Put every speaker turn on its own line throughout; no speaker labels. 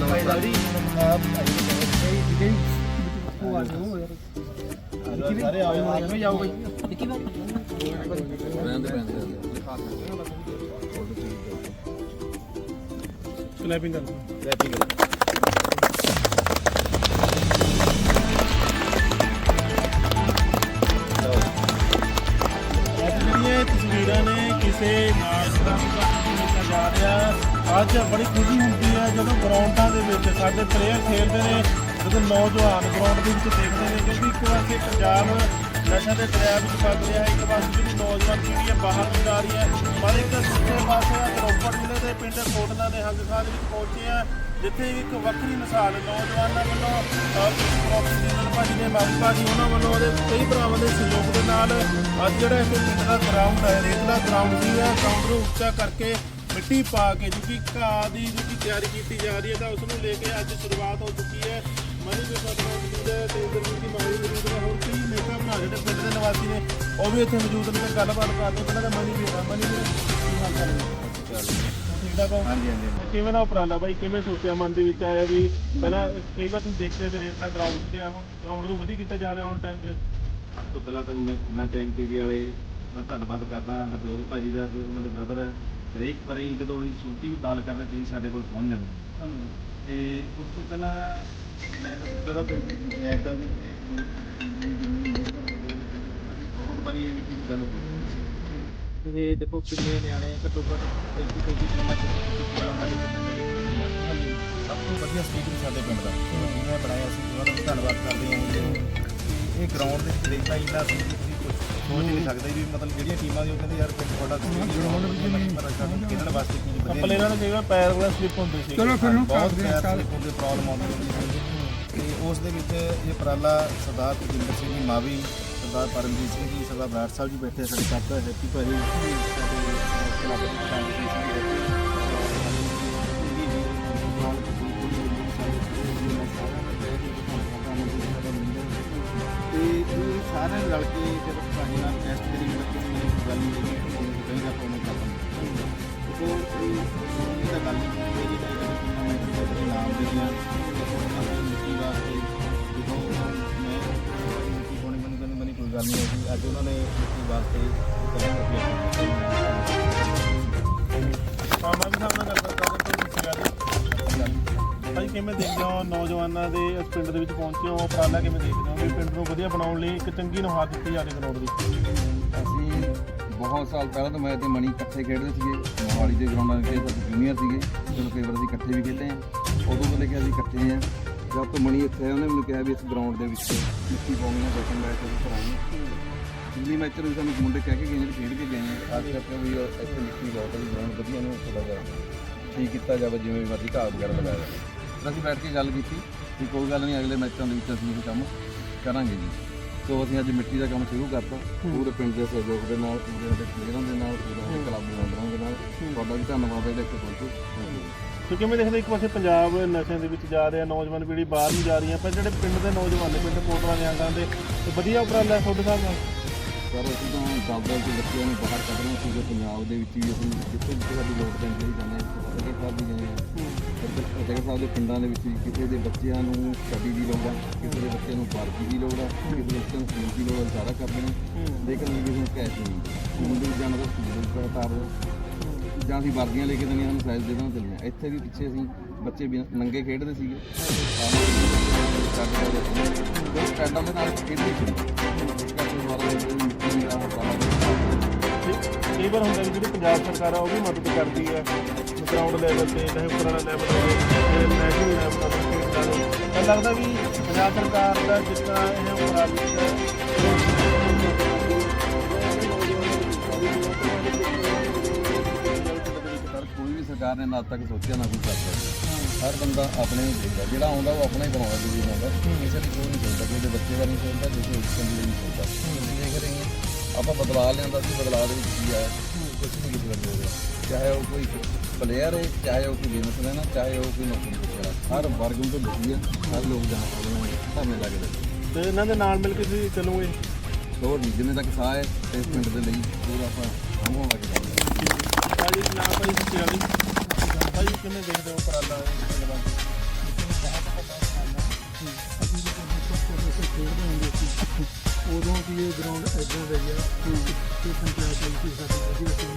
ਸਾਰੇ
ਲਾੜੀ ਆਪ ਭਾਈ ਜਾਓ ਯਾਰ
ਰਹਿੰਦੇ ਪੈਂਦੇ
ਸਨੈਪਿੰਗ ਕਰ
ਰੈਪਿੰਗ
ਜਿਹੜੀਆਂ ਤਸਵੀਰਾਂ ਨੇ ਕਿਸੇ ਨਾਚ ਦਾ ਜਾ ਰਿਹਾ ਅੱਜ ਬੜੀ ਖੁਸ਼ੀ ਹੁੰਦੀ ਹੈ ਜਦੋਂ ਗਰਾਊਂਡਾਂ ਦੇ ਵਿੱਚ ਸਾਡੇ ਪਲੇਅਰ ਖੇਡਦੇ ਨੇ, ਜਦੋਂ ਨੌਜਵਾਨ ਗਰਾਊਂਡ ਦੇ ਵਿੱਚ ਦੇਖਦੇ ਨੇ ਕਿਉਂਕਿ ਇੱਕ ਪਾਸੇ ਪੰਜਾਬ ਨਸ਼ਾ ਦੇ ਦਰਿਆ ਵਿੱਚ ਫਸ ਰਿਹਾ ਹੈ। ਇੱਕ ਪਾਸੇ ਜਿਹੜੀ ਨੌਜਵਾਨ ਪੀੜ੍ਹੀ ਹੈ ਬਾਹਰ ਨੂੰ ਜਾ ਰਹੀ ਹੈ। ਪਰ ਇੱਕ ਦੂਜੇ ਪਾਸੇ ਅੱਜ ਰੋਪੜ ਜ਼ਿਲ੍ਹੇ ਦੇ ਪਿੰਡ ਕੋਟਲਾ ਦੇ ਹੰਗਖਾਲ ਵਿੱਚ ਪਹੁੰਚੇ ਆ, ਜਿੱਥੇ ਇੱਕ ਵੱਖਰੀ ਮਿਸਾਲ ਨੌਜਵਾਨਾਂ ਵੱਲੋਂ ਪ੍ਰੋਫੈਸਰ ਭਾਜੀ ਨੇ ਬਾਬੂ ਭਾਜੀ ਉਹਨਾਂ ਵੱਲੋਂ ਉਹਦੇ ਕਈ ਭਰਾਵਾਂ ਦੇ ਸਹਿਯੋਗ ਦੇ ਨਾਲ ਅੱਜ ਜਿਹੜਾ ਇਸ ਪਿੰਡ ਦਾ ਗਰਾਊਂਡ ਹੈ, ਰੇਤਲਾ ਗਰਾਊਂਡ ਸੀ ਹੈ ਗਰਾਊਂਡ ਨੂੰ ਉੱਚਾ ਕਰਕੇ ਮਿੱਟੀ ਪਾ ਕੇ ਜੋ ਕਿ ਘਾਹ ਦੀ ਜੋ ਕਿ ਤਿਆਰੀ ਕੀਤੀ ਜਾ ਰਹੀ ਹੈ ਤਾਂ ਉਸ ਨੂੰ ਲੈ ਕੇ ਅੱਜ ਸ਼ੁਰੂਆਤ ਹੋ ਚੁੱਕੀ ਹੈ। ਮਨੀ ਦੇ ਸਾਡੇ ਨਾਲ ਮੌਜੂਦ ਹੈ ਤੇ ਇੰਦਰਜੀਤ ਦੀ ਮਾਲੀ ਮੌਜੂਦ ਹੈ ਹੋਰ ਕਈ ਨੇਤਾ ਬਣਾ ਜਿਹੜੇ ਪਿੰਡ ਦੇ ਨਿਵਾਸੀ ਨੇ ਉਹ ਵੀ ਇੱਥੇ ਮੌਜੂਦ ਨੇ ਤੇ ਗੱਲਬਾਤ ਕਰਦੇ ਪਹਿਲਾਂ ਤਾਂ ਮਨੀ ਵੀ ਹੈ ਮਨੀ ਵੀਰ, ਕੀ ਹਾਲ ਚਾਲ ਹੈ। ਠੀਕ ਠਾਕ ਹੋ
ਹਾਂਜੀ ਹਾਂਜੀ।
ਕਿਵੇਂ ਦਾ ਉਪਰਾਲਾ ਬਾਈ? ਕਿਵੇਂ ਸੋਚਿਆ ਮਨ ਦੇ ਵਿੱਚ ਆਇਆ ਵੀ ਪਹਿਲਾਂ ਕਈ ਵਾਰ ਤੁਸੀਂ ਦੇਖਦੇ ਤੇ ਰੇਤਾ ਗਰਾਊਂਡ ਤੇ ਆ ਗਰਾਊਂਡ ਨੂੰ ਵਧੀਆ ਕੀਤਾ ਜਾ ਰਿਹਾ ਹੁਣ ਟਾਈਮ ਤੇ
ਪਹਿਲਾਂ ਤਾਂ ਮੈਂ ਮੈਂ ਟੈਂਕ ਟੀਵੀ ਵਾਲੇ ਦਾ ਧੰਨਵਾਦ ਕਰਦਾ ਹਰਜੋਤ ਭਾਜੀ ਦਾ ਉਹਨਾਂ ਦੇ ਬ੍ਰਦਰ ਹਰੇਕ ਵਾਰੀ ਜਦੋਂ ਵੀ ਛੁੱਟੀ ਵੀ ਦਾਲ ਕਰਦੇ ਸੀ ਸਾਡੇ ਕੋਲ ਪਹੁੰਚ ਜਾਂਦੇ। ਤੇ ਉਸ ਤੋਂ ਪਹਿਲਾਂ ਮੈਂ ਤਾਂ ਪਹਿਲਾਂ ਐਦਾਂ ਬਹੁਤ ਵਾਰੀ ਇਹ ਵੀ ਗੱਲ ਹੋਈ
ਇਹ ਦੇਖੋ ਕਿੰਨੇ ਨਿਆਣੇ ਘੱਟੋ ਘੱਟ 35 35 ਟੀਮਾਂ ਚ
ਸਭ ਤੋਂ ਵਧੀਆ ਸਪੀਕਰ ਸਾਡੇ ਪਿੰਡ ਦਾ। ਜਿਹਨੇ ਬਣਾਇਆ ਸੀ ਉਹਨਾਂ ਦਾ ਧੰਨਵਾਦ ਕਰਦੇ ਹਾਂ। ਇਹ ਗਰਾਊਂਡ ਦੇ ਵਿੱਚ ਰੇਤਾ ਇੰਨਾ ਸੀ ਕਿ ਤੁਸੀਂ ਕੁਛ ਸੋਚ ਹੀ ਨਹੀਂ ਸਕਦੇ ਵੀ ਮਤਲਬ ਜਿਹੜੀਆਂ ਟੀਮਾਂ ਦੀ ਉਹ ਕਹਿੰਦੇ ਯਾਰ ਪਿੰਡ ਤੁਹਾਡਾ ਗਰਾਊਂਡ ਵਿੱਚ ਨਹੀਂ ਪਰ ਸਾਨੂੰ ਖੇਡਣ ਵਾਸਤੇ ਚੀਜ਼ ਵਧੀਆ
ਪੱਲੇ ਨਾਲ ਕਈ ਵਾਰ ਪੈਰ ਵਗੈਰਾ ਸਲਿੱਪ ਹੁੰਦੇ ਸੀ।
ਚਲੋ ਫਿਰ ਨੂੰ
ਬਹੁਤ
ਕਰਦੇ ਆ
ਸਲਿੱਪ ਹੁੰਦੇ ਪ੍ਰੋਬਲਮ ਆਉਂਦੀ ਹੁੰਦੀ ਸੀ ਤੇ ਉਸ ਦੇ ਵਿੱਚ ਇਹ ਉਪਰਾਲਾ ਸਰਦਾਰ ਤਜਿੰਦਰ ਸਿੰਘ ਜੀ ਮਾਵੀ ਸਰਦਾਰ ਪਰਮਜੀਤ ਸਿੰਘ ਜੀ ਸਰਦਾਰ ਬਰਾੜ ਸਾਹਿਬ ਜੀ ਬੈਠੇ ਸਾਡੇ ਚਾਚਾ ਹੈਪੀ ਸਾਡੇ ਦੇ ਸੀ ਤੇ ਇਹ ਸਾਰੇ ਰਲ ਕੇ ਜਦੋਂ ਆਪਣੇ ਆਪਣੀ ਮਿੱਟੀ ਵਾਸਤੇ ਜਦੋਂ ਮੈਂ ਮਿੱਟੀ ਪਾਉਣੀ ਮੈਨੂੰ ਕਹਿੰਦੇ ਮੈਨੂੰ ਕੋਈ ਗੱਲ ਨਹੀਂ ਹੋਈ ਅੱਜ ਉਹਨਾਂ ਨੇ ਮਿੱਟੀ ਵਾਸਤੇ ਕਲੈਕਟਰ
ਮਾਮਾ ਵੀ ਸਾਹਮਣੇ ਗੱਲ ਕਰਦਾ ਤਾਂ ਤੁਸੀਂ ਗੱਲ ਭਾਈ ਕਿਵੇਂ ਦੇਖਦੇ ਹੋ ਨੌਜਵਾਨਾਂ ਦੇ ਇਸ ਪਿੰਡ ਦੇ ਵਿੱਚ ਪਹੁੰਚੇ ਹੋ ਉਪਰਾਲਾ ਕਿਵੇਂ ਦੇਖਦੇ ਹੋ ਵੀ ਪਿੰਡ ਨੂੰ ਵਧੀਆ ਬਣਾਉਣ ਲਈ ਇੱਕ ਚੰਗੀ ਨੁਹਾਰ ਦਿੱਤੀ ਜਾ ਰਹੀ ਗਰਾਊਂਡ ਦੀ
ਅਸੀਂ ਬਹੁਤ ਸਾਲ ਪਹਿਲਾਂ ਤੋਂ ਮੈਂ ਤੇ ਮਣੀ ਇਕੱਠੇ ਖੇਡਦੇ ਸੀਗੇ। ਮੋਹਾਲੀ ਦੇ ਗਰਾਊਂਡਾਂ 'ਤੇ ਅਸੀਂ ਜੂਨੀਅਰ ਸੀਗੇ ਚਲੋ ਕਈ ਵਾਰ ਅਸੀਂ ਇਕੱਠੇ ਵੀ ਖੇਡੇ ਹਾਂ। ਉਦੋਂ ਤੋਂ ਲੈ ਕੇ ਅਸੀਂ ਇਕੱਠੇ ਹਾਂ ਜਦ ਤੋਂ ਮਣੀ ਇੱਥੇ ਆਇਆ, ਉਹਨੇ ਮੈਨੂੰ ਕਿਹਾ ਵੀ ਇਸ ਗਰਾਊਂਡ ਦੇ ਵਿੱਚ ਮਿੱਟੀ ਪਾਉਣੀ ਹੈ ਬੈਠਣ ਬੈਠ ਕੇ ਕਰਾਂਗੇ ਦਿੱਲੀ ਮੈਚ ਵੀ ਸਾਨੂੰ ਮੁੰਡੇ ਕਹਿ ਕੇ ਗਏ ਨੇ ਖੇਡ ਕੇ ਗਏ ਆ ਅੱਜ ਤੱਕ ਵੀ ਇੱਥੇ ਮਿੱਟੀ ਬਹੁਤ ਹੈ ਗਰਾਊਂਡ ਵਧੀਆ ਨੂੰ ਥੋੜਾ ਜਿਹਾ ਠੀਕ ਕੀਤਾ ਜਾਵੇ, ਜਿਵੇਂ ਮਰਜ਼ੀ ਘਾਹ ਵਗੈਰਾ ਲਗਾਇਆ ਅਸੀਂ ਬੈਠ ਕੇ ਗੱਲ ਕੀਤੀ ਕਿ ਕੋਈ ਗੱਲ ਨਹੀਂ, ਅਗਲੇ ਮੈਚਾਂ ਦੇ ਵਿੱਚ ਅਸੀਂ ਇਹ ਕੰਮ ਕਰਾਂਗੇ ਜੀ। ਸੋ ਅਸੀਂ ਅੱਜ ਮਿੱਟੀ ਦਾ ਕੰਮ ਸ਼ੁਰੂ ਕਰਤਾ। ਪੂਰੇ ਪਿੰਡ ਦੇ ਸਹਿਯੋਗ ਦੇ ਨਾਲ ਪੂਰੇ ਦੇ ਪਲੇਅਰਾਂ ਦੇ ਨਾਲ ਪੂਰੇ ਕਲੱਬ ਮੈਂਬਰਾਂ ਦੇ ਨਾਲ। ਤੁਹਾਡਾ ਵੀ ਧੰਨਵਾਦ ਹੈ ਜਿਹੜੇ ਇੱਥੇ ਪਹੁੰਚੇ।
ਤੇ ਕਿਵੇਂ ਦੇਖਦੇ ਇੱਕ ਪਾਸੇ ਪੰਜਾਬ ਨਸ਼ਿਆਂ ਦੇ ਵਿੱਚ ਜਾ ਰਿਹਾ ਨੌਜਵਾਨ ਪੀੜ੍ਹੀ ਬਾਹਰ ਨੂੰ ਜਾ ਰਹੀ ਹੈ ਪਰ ਜਿਹੜੇ ਪਿੰਡ ਦੇ ਨੌਜਵਾਨ ਨੇ ਪਿੰਡ ਕੋਟਰਾ ਨਿਆਂਗਾਂ ਦੇ ਵਧੀਆ ਉਪਰਾਲਾ ਹੈ ਤੁਹਾਡੇ ਹਿਸਾਬ ਨਾਲ?
ਪਰ ਅਸੀਂ ਤਾਂ ਦਲਦਲ ਦੇ ਬੱਚਿਆਂ ਨੂੰ ਬਾਹਰ ਕੱਢ ਰਹੇ ਸੀਗੇ ਪੰਜਾਬ ਦੇ ਵਿੱਚ ਵੀ ਅਸੀਂ ਜਿੱਥੇ ਜਿੱਥੇ ਸਾਡੀ ਲੋੜ ਪੈਂਦੀ ਹੈ ਜਾਂਦੇ ਸਾਹਿਬ ਦੇ ਪਿੰਡਾਂ ਦੇ ਵਿੱਚ ਵੀ ਕਿਸੇ ਦੇ ਬੱਚਿਆਂ ਨੂੰ ਸਟੱਡੀ ਦੀ ਲੋੜ ਆ ਕਿਸੇ ਦੇ ਬੱਚਿਆਂ ਨੂੰ ਪਾਰਕੀ ਦੀ ਲੋੜ ਆ ਕਿਸੇ ਦੇ ਬੱਚਿਆਂ ਨੂੰ ਫੀਸ ਦੀ ਲੋੜ ਆ ਸਾਰਾ ਕਰਦੇ ਨੇ। ਲੇਕਿਨ ਕਿਸੇ ਨੂੰ ਕੈਸ਼ ਨਹੀਂ ਸਕੂਲ ਦੇ ਜਾਣ ਦਾ ਸਕੂਲ ਦਾ ਦਿਓ। ਜਾਂ ਅਸੀਂ ਵਰਦੀਆਂ ਲੈ ਕੇ ਦਿੰਦੇ ਹਾਂ ਸਾਨੂੰ ਸਾਈਜ਼ ਦੇ ਦੇਣਾ ਚੱਲੀਆਂ। ਇੱਥੇ ਵੀ ਪਿੱਛੇ ਅਸੀਂ ਬੱਚੇ ਵੀ ਨੰਗੇ ਖੇਡਦੇ ਸੀਗੇ। ਸਟੈਂਡਾਂ ਦੇ ਨਾਲ ਖੇਡਦੇ ਸੀ
ਕਈ ਵਾਰ ਹੁੰਦਾ ਵੀ ਜਿਹੜੀ ਪੰਜਾਬ ਸਰਕਾਰ ਆ ਉਹ ਵੀ ਮਦਦ ਕਰਦੀ ਹੈ ਗਰਾਊਂਡ ਲੈਵਲ ਤੇ ਚਾਹੇ ਉੱਪਰਲਾ ਲੈਵਲ ਹੋਵੇ ਤੇ ਨੈਸ਼ਨਲ ਲੈਵਲ ਦਾ ਸਟੇਟ ਦਾ। ਤਾਂ ਲੱਗਦਾ ਵੀ ਪੰਜਾਬ ਸਰਕਾਰ ਦਾ ਜਿਸ ਤਰ੍ਹਾਂ ਇਹ ਉਪਰਾਲੇ
ਕੋਈ ਵੀ ਸਰਕਾਰ ਨੇ ਨਾ ਅੱਜ ਤੱਕ ਸੋਚਿਆ ਨਾ ਕੋਈ ਕਰ ਸਕਦਾ ਹਰ ਬੰਦਾ ਆਪਣੇ ਨੂੰ ਦੇਖਦਾ ਜਿਹੜਾ ਆਉਂਦਾ ਉਹ ਆਪਣਾ ਹੀ ਬਣਾਉਂਦਾ ਜੀ ਬਣਾਉਂਦਾ ਕਿਸੇ ਦੀ ਕੋਈ ਨਹੀਂ ਸੋਚਦਾ ਕਿਸੇ ਦੇ ਬੱਚੇ ਬਾਰੇ ਨਹੀਂ ਸੋਚਦਾ ਕਿਸੇ ਦੇ ਉੱਪਰ ਲਈ ਨਹੀਂ ਸੋਚਦਾ। ਤੁਸੀਂ ਦੇਖ ਰਹੇ ਹੋ। ਆਪਾਂ ਬਦਲਾਅ ਲਿਆਂਦਾ ਸੀ ਬਦਲਾਅ ਦੇ ਵਿੱਚ ਕੀ ਆਇਆ? कुछ भी किसी का हो चाहे वो कोई प्लेयर है चाहे वो कोई बिजनेसमैन है चाहे वो कोई नौकरी है हर वर्ग में तो दुखी है हर लोग जहाँ प्रॉब्लम है धरने लग रहे
ਤੇ ਇਹਨਾਂ ਦੇ ਨਾਲ ਮਿਲ ਕੇ ਤੁਸੀਂ ਚੱਲੋਗੇ?
ਹੋਰ ਨਹੀਂ ਜਿੰਨੇ ਤੱਕ ਸਾਹ ਹੈ ਇਸ ਪਿੰਡ ਦੇ ਲਈ ਪੂਰਾ ਆਪਾਂ ਕੰਮ ਹੋਵਾਂਗੇ
ਭਾਜੀ ਜਨਾਬ ਭਾਈ ਸਤਿ ਸ਼੍ਰੀ ਅਕਾਲ ਭਾਈ ਕਿਵੇਂ ਦੇਖਦੇ ਹੋ ਉਪਰਾਲਾ
ਇਸ ਉਦੋਂ ਦੀ ਇਹ ਗਰਾਊਂਡ ਐਦਾਂ ਰਹੀ ਆ ਕਿ ਪੰਚਾਇਤ ਵਿੱਚ ਸਾਡੀ ਵਧੀਆ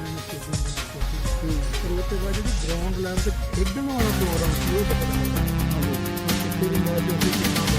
ਉਸ ਤੋਂ ਬਾਅਦ ਜਿਹੜੀ ਗਰਾਊਂਡ ਲੈਵਲ ਤੇ ਖੇਡਣ ਵਾਲਾ ਪ੍ਰੋਗਰਾਮ ਸੀ ਉਹ ਬਦਲ ਗਿਆ ਕਿਤੇ ਵੀ ਮੌਜੂਦ ਸੀ